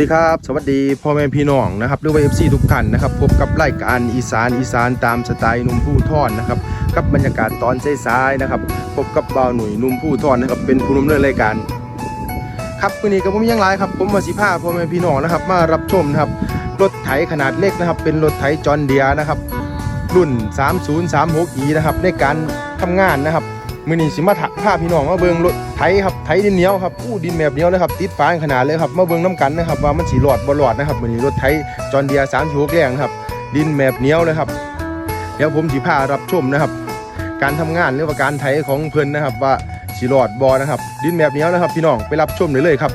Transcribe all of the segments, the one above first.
วัสดีครับ สวัสดีพ่อแม่พี่น้องนะครับหรือว่าเอฟซีทุกท่านนะครับพบกับรายการอีสานอีสานตามสไตล์นุ่มผู้ทอนนะครับกับบรรยากาศตอนสายๆนะครับพบกับบ่าวหนุ่ยนุ่มผู้ทอนนะครับเป็นผู้นำเนินรายการครับวันนี้กับผมยังไรครับผมมาสิพาพ่อแม่พี่น้องนะครับมารับชมนะครับรถไถขนาดเล็กนะครับ เป็นรถไถจอห์นเดียนะครับรุ่น 3036E นะครับในการทำงานนะครับ มือนี้สิมาถ้าพี่น้องมาเบิงรถไถครับไถดินเหนียวครับอู้ดินแบบเหนียวเลยครับติดฟ้าขนาดเลยครับมาเบิงน้ำกันนะครับว่ามันสีหลอดบ่หลอดนะครับมือนี้รถไถจอห์นเดียสามสิบหกแรงครับ ดินแบบเหนียวเลยครับ เดี๋ยวผมสีผ้ารับชมนะครับ การทำงานหรือว่าการไถของเพิ่นนะครับ ว่าสีหลอดบอนะครับ ดินแบบเหนียวนะครับ พี่น้องไปรับชมเลยเลยครับ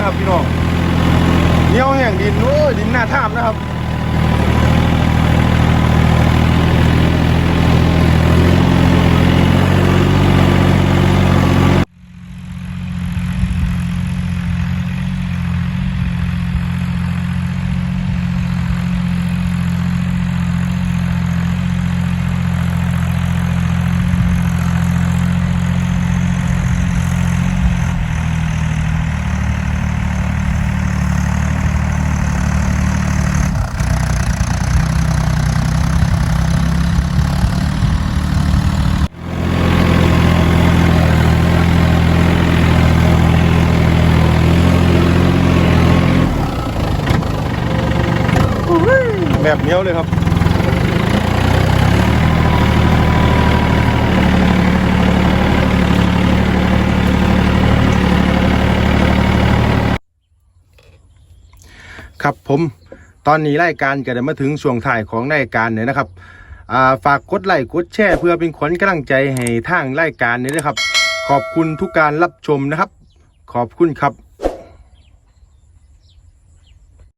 นะครับพี่น้องเหนียวแห่งดินโอ้ยดินหน้าท่ามนะครับ แบบเหนียวเลยครับครับผมตอนนี้รายการก็ได้มาถึงช่วงท้ายของรายการเนี่ยนะครับาฝากกดไลค์กดแชร์เพื่อเป็นขวัญกำลังใจให้ทางรายการนี้นะครับ ขอบคุณทุกการรับชมนะครับ ขอบคุณครับ